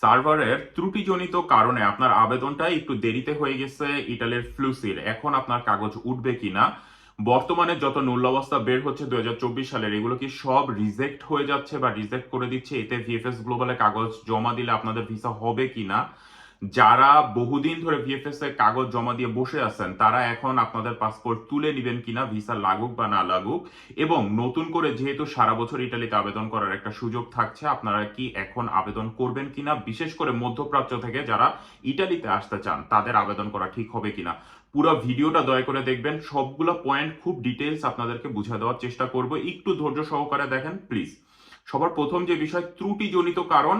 সার্ভারের ত্রুটিজনিত কারণে আপনার আবেদনটা একটু দেরিতে হয়ে গেছে, ইটালির ফ্লুসির। এখন আপনার কাগজ উঠবে কিনা? বর্তমানে যত নূল্যাবস্থা বের হচ্ছে দুই হাজার চব্বিশ সালের, এগুলো কি সব রিজেক্ট হয়ে যাচ্ছে বা রিজেক্ট করে দিচ্ছে? এতে ভিএফএস গ্লোবালে কাগজ জমা দিলে আপনাদের ভিসা হবে কিনা? যারা বহুদিন ধরে ভিএফএস এর কাগজ জমা দিয়ে বসে আছেন, তারা এখন আপনাদের পাসপোর্ট তুলে নেবেন কিনা ভিসা লাগুক বা না লাগুক, এবং নতুন করে যেহেতু সারা বছর ইটালিতে আবেদন করার একটা সুযোগ থাকছে, আপনারা কি এখন আবেদন করবেন কিনা, বিশেষ করে মধ্যপ্রাচ্য থেকে যারা ইটালিতে আসতে চান, তাদের আবেদন করা ঠিক হবে কিনা, পুরো ভিডিওটা দয়া করে দেখবেন, সবগুলো পয়েন্ট খুব ডিটেলস আপনাদেরকে বুঝা দেওয়ার চেষ্টা করব, একটু ধৈর্য সহকারে দেখেন প্লিজ সবার প্রথম যে বিষয়, ত্রুটিজনিত কারণ,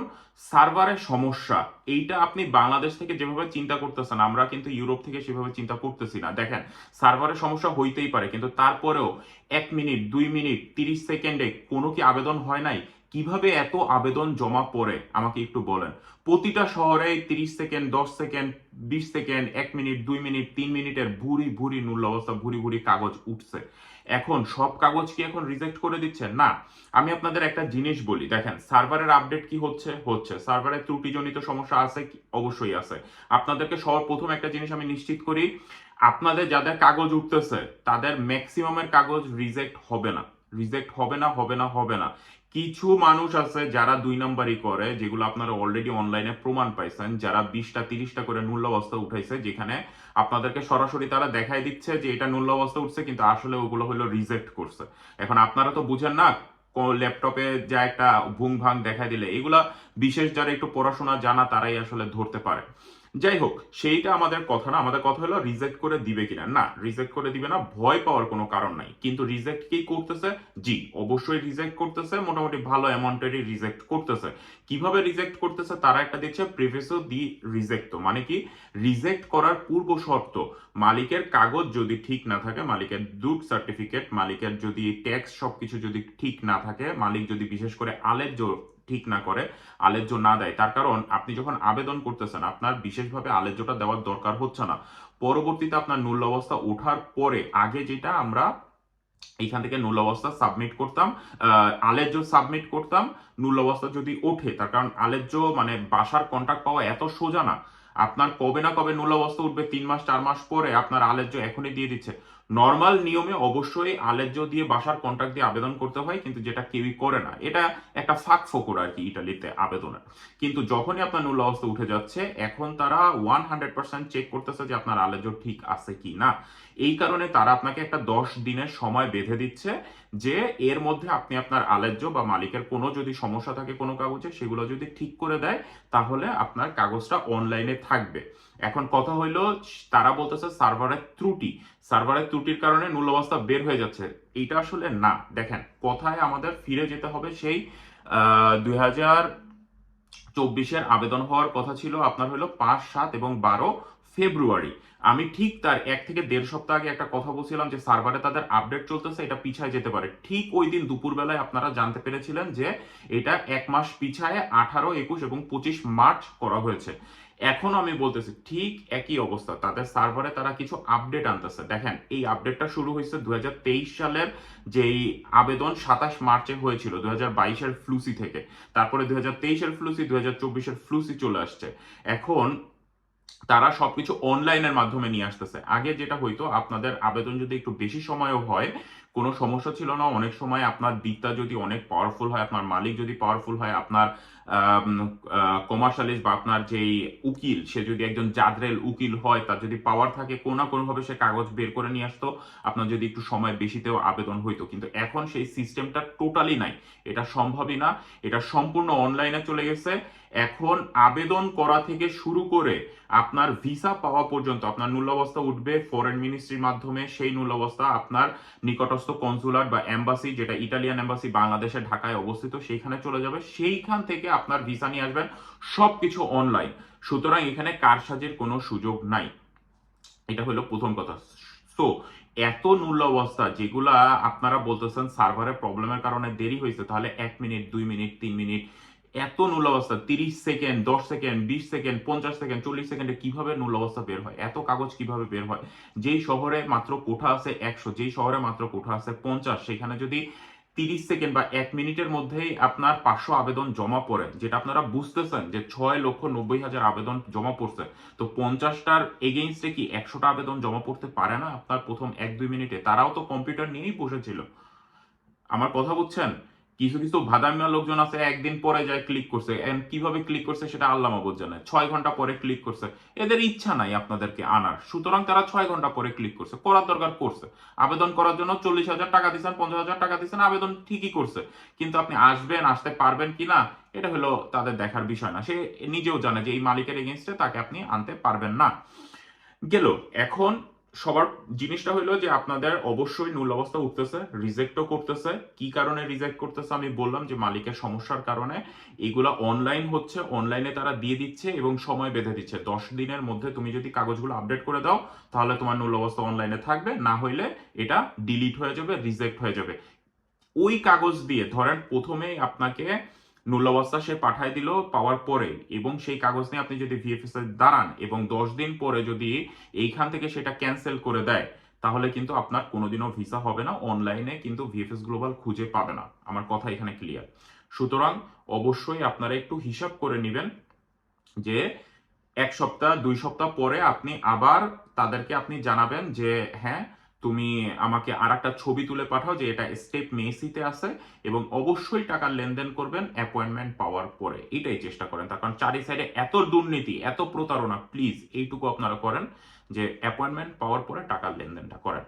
সার্ভারের সমস্যা, এইটা আপনি বাংলাদেশ থেকে যেভাবে চিন্তা করতেছেন, আমরা কিন্তু ইউরোপ থেকে সেভাবে চিন্তা করতেছি না। দেখেন, সার্ভারের সমস্যা হইতেই পারে, কিন্তু তারপরেও এক মিনিট, দুই মিনিট, তিরিশ সেকেন্ডে কোনো কি আবেদন হয় নাই? কীভাবে এত আবেদন জমা পড়ে? আমাকে একটু বলেন। প্রতিটা শহরে তিরিশ সেকেন্ড, দশ সেকেন্ড, বিশ সেকেন্ড, এক মিনিট, দুই মিনিট, তিন মিনিটের ভুরি ভুরি মূল্য অবস্থা ভুরি ভুরি কাগজ উঠছে। এখন সব কাগজ কি এখন রিজেক্ট করে দিচ্ছে না। আমি আপনাদের একটা জিনিস বলি। দেখেন সার্ভারের আপডেট কি হচ্ছে? হচ্ছে। সার্ভারের ত্রুটিজনিত সমস্যা আছে অবশ্যই আছে। আপনাদেরকে সবার প্রথম একটা জিনিস আমি নিশ্চিত করি, আপনাদের যাদের কাগজ উঠতেছে, তাদের ম্যাক্সিমামের কাগজ রিজেক্ট হবে না। রিজেক্ট হবে না হবে না হবে না। কিছু মানুষ আছে যারা দুই নাম্বারই করে, যেগুলো আপনারা অলরেডি অনলাইনে প্রমাণ পাইছেন, যারা বিশটা, তিরিশটা করে নূল্য অবস্থা উঠাইছে, যেখানে আপনাদেরকে সরাসরি তারা দেখাই দিচ্ছে যে এটা নূল্য অবস্থা উঠছে, কিন্তু আসলে ওগুলো হলো রিজেক্ট করছে। এখন আপনারা তো বুঝেন না ল্যাপটপে যা একটা ভুং ভাং দেখা দিলে, এগুলা বিশেষ যারা একটু পড়াশোনা জানা, তারাই আসলে ধরতে পারে। যাই হোক, সেইটা আমাদের কথা না, আমাদের কথা হলো রিজেক্ট করে দিবে কিনা। না রিজেক্ট করে দিবে না, ভয় পাওয়ার কোনো কারণ নাই। কিন্তু রিজেক্ট কি করতেছে? জি, অবশ্যই রিজেক্ট করতেছে, মোটামুটি ভালো অ্যামাউন্টেরই রিজেক্ট করতেছে। কীভাবে রিজেক্ট করতেছে? তারা একটা দিচ্ছে প্রিভিসো দি রিজেক্ট মানে কি? রিজেক্ট করার পূর্ব শর্ত, মালিকের কাগজ যদি ঠিক না থাকে, মালিকের দুধ সার্টিফিকেট মালিকের যদি ট্যাক্স সবকিছু যদি ঠিক না থাকে, মালিক যদি বিশেষ করে আলেজ্য ঠিক না করে, আলেজ্য না দেয়। তার কারণ আপনি যখন আবেদন করতেছেন, আপনার বিশেষভাবে আলেজ্যটা দেওয়ার দরকার হচ্ছে না। পরবর্তীতে আপনার নূল অবস্থা ওঠার পরে, আগে যেটা আমরা এইখান থেকে নূল অবস্থা সাবমিট করতাম আলেজ্য সাবমিট করতাম নূল অবস্থা যদি ওঠে, তার কারণ আলেজ্য মানে বাসার কন্ট্যাক্ট পাওয়া এত সোজা না। আপনার কবে না কবে নূল অবস্থা উঠবে, তিন মাস, চার মাস পরে আপনার আলেজ্য এখনই দিয়ে দিচ্ছে। নর্মাল নিয়মে অবশ্যই আলেজ্য দিয়ে বাসার কন্ট্যাক্ট দিয়ে আবেদন করতে হয়, কিন্তু যেটা কেউই করে না। এটা একটা ফাঁক ফোকর আর কি ইটালিতে আবেদনের। কিন্তু যখনই আপনার নূল অবস্থা উঠে যাচ্ছে, এখন তারা ওয়ান হান্ড্রেড পার্সেন্ট চেক করতেছে যে আপনার আলেজ্য ঠিক আছে কি না। এই কারণে তারা আপনাকে একটা দশ দিনের সময় বেঁধে দিচ্ছে যে এর মধ্যে আপনি আপনার আলেজ্য বা মালিকের কোনো যদি সমস্যা থাকে কোনো কাগজে, সেগুলো যদি ঠিক করে দেয়, তাহলে আপনার কাগজটা অনলাইনে থাকবে। এখন কথা হইল, তারা বলতেছে সার্ভারের ত্রুটি। সার্ভারের ত্রুটির কারণে নূল অবস্থা বের হয়ে যাচ্ছে। এটা আসলে না। দেখেন, কথায় আমাদের ফিরে যেতে হবে সেই দুই হাজার চব্বিশের আবেদন হওয়ার কথা ছিল আপনার হলো পাঁচ, সাত এবং বারো ফেব্রুয়ারি। আমি ঠিক তার এক থেকে দেড় সপ্তাহ আগে একটা কথা বলছিলাম যে সার্ভারে তাদের আপডেট চলতেছে, এটা পিছায় যেতে পারে। ঠিক ওই দিন দুপুরবেলায় আপনারা জানতে পেরেছিলেন যে এটা এক মাস পিছায় আঠারো, একুশ এবং পঁচিশ মার্চ করা হয়েছে। এখন আমি বলতেছি, ঠিক একই অবস্থা। তাদের সার্ভারে তারা কিছু আপডেট আনতেছে। দেখেন, এই আপডেটটা শুরু হয়েছে দুহাজার তেইশ সালের যেই আবেদন সাতাশ মার্চে হয়েছিল দু হাজার ফ্লুসি থেকে। তারপরে দু হাজার ফ্লুসি দু হাজার ফ্লুসি চলে আসছে। এখন তারা সবকিছু অনলাইনের মাধ্যমে নিয়ে আসতেছে। আগে যেটা হইতো, আপনাদের আবেদন যদি একটু বেশি সময়ও হয় কোনো সমস্যা ছিল না। অনেক সময় আপনার দিকটা যদি অনেক পাওয়ারফুল হয়, আপনার মালিক যদি পাওয়ারফুল হয়, আপনার কমার্শালিস্ট বা আপনার যেই উকিল, সে যদি একজন জাদরেল উকিল হয়, তার যদি পাওয়ার থাকে, কোনো না কোনোভাবে সে কাগজ বের করে নিয়ে আসতো। আপনার যদি একটু সময় বেশিতেও আবেদন হইতো। কিন্তু এখন সেই সিস্টেমটা টোটালি নাই। এটা সম্ভবই না। এটা সম্পূর্ণ অনলাইনে চলে গেছে। এখন আবেদন করা থেকে শুরু করে আপনার ভিসা পাওয়া পর্যন্ত আপনার মূল্যাবস্থা উঠবে ফরেন মিনিস্ট্রির মাধ্যমে। সেই মূল্যাবস্থা আপনার নিকটস্থ কনসুলার বা এম্বাসি যেটা ইটালিয়ান এম্বাসি বাংলাদেশের ঢাকায় অবস্থিত, সেইখানে চলে যাবে। সেইখান থেকে আপনার ভিসা নিয়ে আসবেন। সবকিছু অনলাইন সুতরাং এখানে কারসাজের কোনো সুযোগ নাই। এটা হলো প্রথম কথা। সো এত মূল্য অবস্থা যেগুলা আপনারা বলতেছেন সার্ভারের প্রবলেমের কারণে দেরি হয়েছে, তাহলে এক মিনিট, দুই মিনিট, তিন মিনিট এত নূল অবস্থা তিরিশ সেকেন্ড, দশ সেকেন্ড, বিশ সেকেন্ড, পঞ্চাশ সেকেন্ড, চল্লিশ সেকেন্ডে কীভাবে নূল অবস্থা বের হয়? এত কাগজ কীভাবে বের হয়? যেই শহরে মাত্র কোঠা আছে একশো, যেই শহরে মাত্র কোঠা আছে পঞ্চাশ, সেখানে যদি তিরিশ সেকেন্ড বা এক মিনিটের মধ্যেই আপনার পাঁচশো আবেদন জমা পড়ে, যেটা আপনারা বুঝতেছেন যে ছয় লক্ষ নব্বই হাজার আবেদন জমা পড়ছে, তো পঞ্চাশটার এগেইনস্টে কি একশোটা আবেদন জমা পড়তে পারে না আপনার প্রথম এক দুই মিনিটে? তারাও তো কম্পিউটার নিয়েই বসেছিল। আমার কথা বুঝছেন? কিছু কিছু ভাদামিয়া লোকজন আছে, একদিন পরে যায় ক্লিক করছে। And কীভাবে ক্লিক করছে সেটা আল্লাহ মাবুদ জানে। ছয় ঘণ্টা পরে ক্লিক করছে। এদের ইচ্ছা নাই আপনাদেরকে আনার। সুতরাং তারা ছয় ঘণ্টা পরে ক্লিক করছে। করার দরকার করছে। আবেদন করার জন্য চল্লিশ হাজার টাকা দিচ্ছেন পঞ্চাশ হাজার টাকা দিচ্ছেন আবেদন ঠিকই করছে। কিন্তু আপনি আসবেন, আসতে পারবেন কিনা, এটা হলো তাদের দেখার বিষয় না। সে নিজেও জানে যে এই মালিকের এগেনস্টে তাকে আপনি আনতে পারবেন না। গেল। এখন সবার জিনিসটা হলো যে আপনাদের অবশ্যই নূল অবস্থা উঠতেছে রিজেক্টও করতেছে। কি কারণে রিজেক্ট করতেছে আমি বললাম যে মালিকের সমস্যার কারণে। এগুলা অনলাইন হচ্ছে অনলাইনে তারা দিয়ে দিচ্ছে এবং সময় বেঁধে দিচ্ছে। দশ দিনের মধ্যে তুমি যদি কাগজগুলো আপডেট করে দাও, তাহলে তোমার নূল অবস্থা অনলাইনে থাকবে। না হইলে এটা ডিলিট হয়ে যাবে রিজেক্ট হয়ে যাবে। ওই কাগজ দিয়ে, ধরেন প্রথমেই আপনাকে নূল্যাবস্থা সে পাঠায় দিল পাওয়ার পরে এবং সেই কাগজ নিয়ে আপনি যদি ভিএফএস এ দাঁড়ান এবং দশ দিন পরে যদি এইখান থেকে সেটা ক্যান্সেল করে দেয়, তাহলে কিন্তু আপনার কোনোদিনও ভিসা হবে না অনলাইনে কিন্তু ভিএফএস গ্লোবাল খুঁজে পাবে না। আমার কথা এখানে ক্লিয়ার সুতরাং অবশ্যই আপনারা একটু হিসাব করে নেবেন যে এক সপ্তাহ, দুই সপ্তাহ পরে আপনি আবার তাদেরকে আপনি জানাবেন যে হ্যাঁ তুমি আমাকে আর একটা ছবি তুলে পাঠাও যে এটা স্টেপ মেসিতে আছে এবং অবশ্যই টাকার লেনদেন করবেন অ্যাপয়েন্টমেন্ট পাওয়ার পরে। এটাই চেষ্টা করেন। তার কারণ চারি সাইডে এত দুর্নীতি, এত প্রতারণা প্লিজ এইটুকু আপনারা করেন যে অ্যাপয়েন্টমেন্ট পাওয়ার পরে টাকার লেনদেনটা করেন।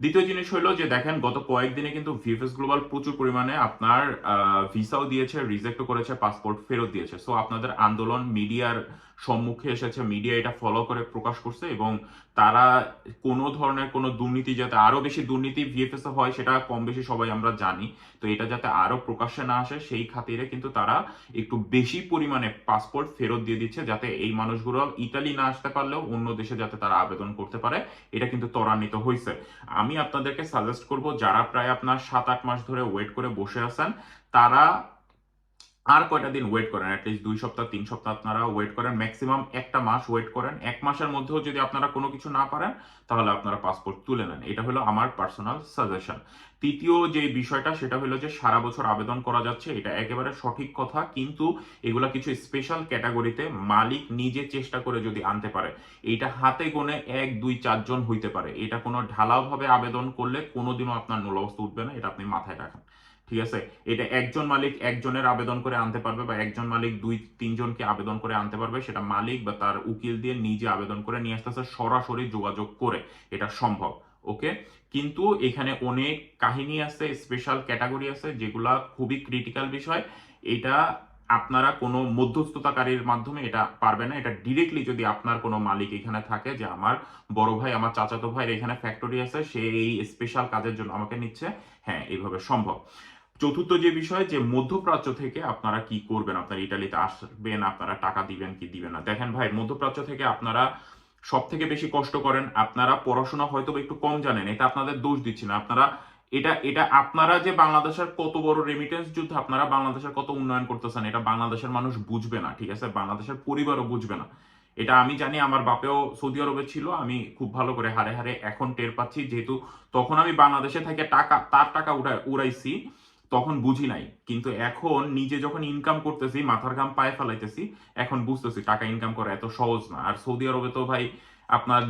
দ্বিতীয় জিনিস হলো যে দেখেন, গত কয়েকদিনে কিন্তু ভিএফএস গ্লোবাল প্রচুর পরিমাণে আপনার ভিসাও দিয়েছে রিজেক্টও করেছে পাসপোর্ট ফেরত দিয়েছে। সো আপনাদের আন্দোলন মিডিয়ার সম্মুখে এসেছে মিডিয়া এটা ফলো করে, প্রকাশ করছে এবং তারা কোনো ধরনের কোনো দুর্নীতি যাতে আরও বেশি দুর্নীতি ভিএফএস হয় সেটা কম বেশি সবাই আমরা জানি। তো এটা যাতে আরও প্রকাশ্যে না আসে, সেই খাতিরে কিন্তু তারা একটু বেশি পরিমাণে পাসপোর্ট ফেরত দিয়ে দিচ্ছে যাতে এই মানুষগুলো ইতালি না আসতে পারলেও অন্য দেশে যাতে তারা আবেদন করতে পারে, এটা কিন্তু ত্বরান্বিত হয়েছে। আমি আপনাদেরকে সাজেস্ট করব, যারা প্রায় আপনার সাত আট মাস ধরে ওয়েট করে বসে আছেন, তারা আর কয়টা দিন ওয়েট করেন? অ্যাটলিস্ট দুই সপ্তাহ, তিন সপ্তাহ আপনারা ওয়েট করেন। ম্যাক্সিমাম একটা মাস ওয়েট করেন। এক মাসের মধ্যেও যদি আপনারা কোনো কিছু না পারেন, তাহলে আপনারা পাসপোর্ট তুলে নেন। এটা হলো আমার পার্সোনাল সাজেশন তৃতীয় যে বিষয়টা, সেটা হলো যে সারা বছর আবেদন করা যাচ্ছে। এটা একেবারে সঠিক কথা, কিন্তু এগুলা কিছু স্পেশাল ক্যাটাগরিতে মালিক নিজে চেষ্টা করে যদি আনতে পারে, এইটা হাতে গোনে এক, দুই চারজন হইতে পারে। এটা কোনো ঢালাও ভাবে আবেদন করলে কোনোদিনও আপনার নূল অবস্থা উঠবে না। এটা আপনি মাথায় রাখেন। ঠিক আছে? এটা একজন মালিক একজনের আবেদন করে আনতে পারবে বা একজন মালিক দুই, তিনজনকে আবেদন করে আনতে পারবে, সেটা মালিক বা তার উকিল দিয়ে নিজে আবেদন করে নিয়ে আসতেছে সরাসরি যোগাযোগ করে এটা সম্ভব, ওকে? কিন্তু এখানে অনেক কাহিনী আছে স্পেশাল ক্যাটাগরি আছে, যেগুলা খুবই ক্রিটিক্যাল বিষয়। এটা আপনারা কোনো মধ্যস্থতাকারীর মাধ্যমে এটা পারবে না। এটা ডিরেক্টলি যদি আপনার কোনো মালিক এখানে থাকে যে আমার বড় ভাই, আমার চাচাতো ভাইয়ের এখানে ফ্যাক্টরি আছে, সে এই স্পেশাল কাজের জন্য আমাকে নিচ্ছে। হ্যাঁ এইভাবে সম্ভব। চতুর্থ যে বিষয়, যে মধ্যপ্রাচ্য থেকে আপনারা কি করবেন? আপনারা ইটালিতে আসবেন, আপনারা টাকা দিবেন কি দিবেন না? দেখেন ভাই, মধ্যপ্রাচ্য থেকে আপনারা সব থেকে বেশি কষ্ট করেন, আপনারা পড়াশোনা হয়তো একটু কম জানেন এটা আপনাদের দোষ দিচ্ছি না। আপনারা এটা এটা আপনারা যে বাংলাদেশের কত বড় রেমিটেন্স যুদ্ধ, আপনারা বাংলাদেশের কত উন্নয়ন করতেছেন, এটা বাংলাদেশের মানুষ বুঝবে না, ঠিক আছে? বাংলাদেশের পরিবারও বুঝবে না। এটা আমি জানি, আমার বাপেও সৌদি আরবে ছিল, আমি খুব ভালো করে হারে হারে এখন টের পাচ্ছি, যেহেতু তখন আমি বাংলাদেশে থেকে টাকা, তার টাকা উড়াই, উড়াইছি। তখন বুঝি নাই। কিন্তু এখন নিজে যখন ইনকাম করতেছি, মাথার ঘাম পায়ে ফেলাইতেছি, এখন বুঝতেছি টাকা ইনকাম করা এত সহজ না। আর সৌদি আরবে তো ভাই, আপনার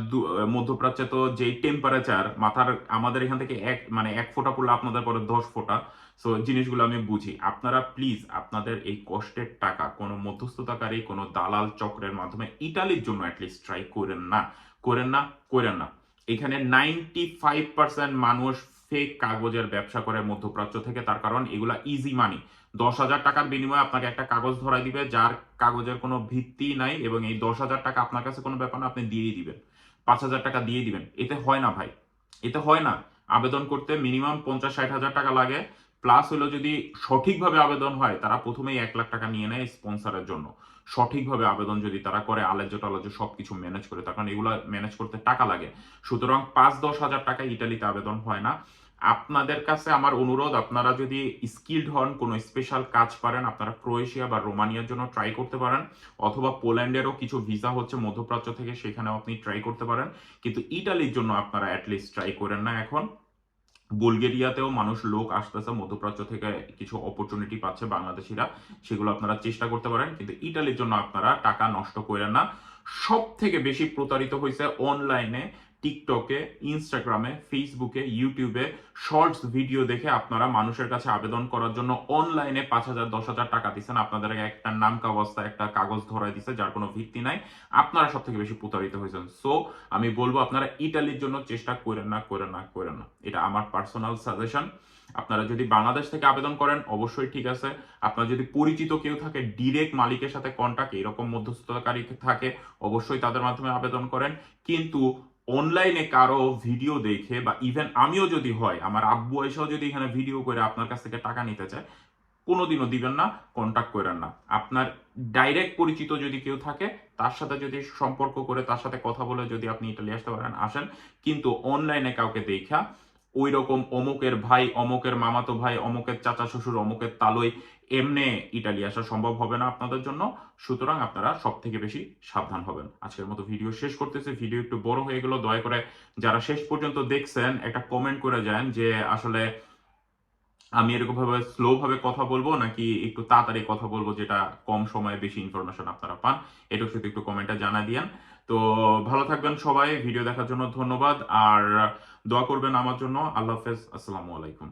মধ্যপ্রাচ্যে তো যে টেম্পারেচার মাথার, আমাদের এখান থেকে এক মানে এক ফোঁটা পড়লে আপনাদের পরে দশ ফোঁটা। সো জিনিসগুলো আমি বুঝি। আপনারা প্লিজ আপনাদের এই কষ্টের টাকা কোনো মধ্যস্থতাকারী, কোনো দালাল চক্রের মাধ্যমে ইটালির জন্য অ্যাটলিস্ট ট্রাই করেন না। করেন না করেন না। এখানে নাইনটি ফাইভ পার্সেন্ট মানুষ ফেক কাগজের ব্যবসা করে মধ্যপ্রাচ্য থেকে, তার কারণ এগুলা ইজি মানি দশ হাজার টাকার বিনিময়ে আপনাকে একটা কাগজ ধরাই দিবে, যার কাগজের কোনো ভিত্তি নাই এবং এই দশ হাজার টাকা আপনার কাছে কোনো ব্যাপার না, আপনি দিয়েই দিবেন। পাঁচ হাজার টাকা দিয়ে দিবেন। এতে হয় না ভাই। এতে হয় না। আবেদন করতে মিনিমাম পঞ্চাশ ষাট হাজার টাকা লাগে। প্লাস হলো যদি সঠিকভাবে আবেদন হয়, তারা প্রথমেই এক লাখ টাকা নিয়ে নেয় স্পন্সরের জন্য। সঠিকভাবে আবেদন যদি তারা করে, আলেজ্য টালেজ্য সবকিছু ম্যানেজ করে, তার কারণ এগুলো ম্যানেজ করতে টাকা লাগে। সুতরাং পাঁচ দশ হাজার টাকা ইটালিতে আবেদন হয় না। আপনাদের কাছে আমার অনুরোধ, আপনারা যদি স্কিল্ড হন, কোনো স্পেশাল কাজ পারেন, আপনারা ক্রোয়েশিয়া বা রোমানিয়ার জন্য ট্রাই করতে পারেন, অথবা পোল্যান্ডেরও কিছু ভিসা হচ্ছে মধ্যপ্রাচ্য থেকে, সেখানেও আপনি ট্রাই করতে পারেন। কিন্তু ইটালির জন্য আপনারা অ্যাটলিস্ট ট্রাই করেন না এখন। বুলগেরিয়াতেও মানুষ লোক আসতেছে, মধ্যপ্রাচ্য থেকে কিছু অপরচুনিটি পাচ্ছে বাংলাদেশিরা। সেগুলো আপনারা চেষ্টা করতে পারেন, কিন্তু ইটালির জন্য আপনারা টাকা নষ্ট করেন না। সব থেকে বেশি প্রতারিত হয়েছে অনলাইনে টিকটকে ইনস্টাগ্রামে ফেসবুকে ইউটিউবে শর্টস ভিডিও দেখে আপনারা মানুষের কাছে আবেদন করার জন্য অনলাইনে পাঁচ হাজার, দশ হাজার টাকা দিচ্ছেন। আপনাদের একটা নাম কাগজটা একটা কাগজ ধরাই দিচ্ছে যার কোনো ভিত্তি নাই। আপনারা সব থেকে বেশি প্রতারিত হয়েছেন। সো আমি বলব আপনারা ইটালির জন্য চেষ্টা করেন না করেন না করেন না। এটা আমার পার্সোনাল সাজেশন আপনারা যদি বাংলাদেশ থেকে আবেদন করেন, অবশ্যই ঠিক আছে। আপনার যদি পরিচিত কেউ থাকে ডিরেক্ট মালিকের সাথে কন্ট্যাক্ট এরকম মধ্যস্থতাকারী থাকে, অবশ্যই তাদের মাধ্যমে আবেদন করেন। কিন্তু অনলাইনে কারও ভিডিও দেখে বা ইভেন আমিও যদি হয়, আমার আব্বু এসেও যদি এখানে ভিডিও করে আপনার কাছ থেকে টাকা নিতে চায়, কোনোদিনও দিবেন না কন্ট্যাক্ট করেন না। আপনার ডাইরেক্ট পরিচিত যদি কেউ থাকে, তার সাথে যদি সম্পর্ক করে, তার সাথে কথা বলে যদি আপনি ইটালি আসতে পারেন, আসেন। কিন্তু অনলাইনে কাউকে দেখা ওই রকম অমুকের ভাই, অমুকের মামাতো ভাই, অমুকের চাচা শ্বশুর, অমুকের তালই, এমনে ইটালি আসা সম্ভব হবে না আপনাদের জন্য। সুতরাং আপনারা সব থেকে বেশি সাবধান হবেন। আজকের মতো ভিডিও শেষ করতেছে। ভিডিও একটু বড় হয়ে গেল। দয়া করে যারা শেষ পর্যন্ত দেখছেন, একটা কমেন্ট করে যান যে আসলে আমি এরকম ভাবে স্লো ভাবে কথা বলব নাকি একটু তাড়াতাড়ি কথা বলব যেটা কম সময়ে বেশি ইনফরমেশন আপনারা পান। এটাও শুধু একটু কমেন্টে জানা দিয়েন। তো ভালো থাকবেন সবাই ভিডিও দেখার জন্য ধন্যবাদ, আর দোয়া করবেন আমার জন্য। আল্লাহ হাফেজ, আসসালামু আলাইকুম।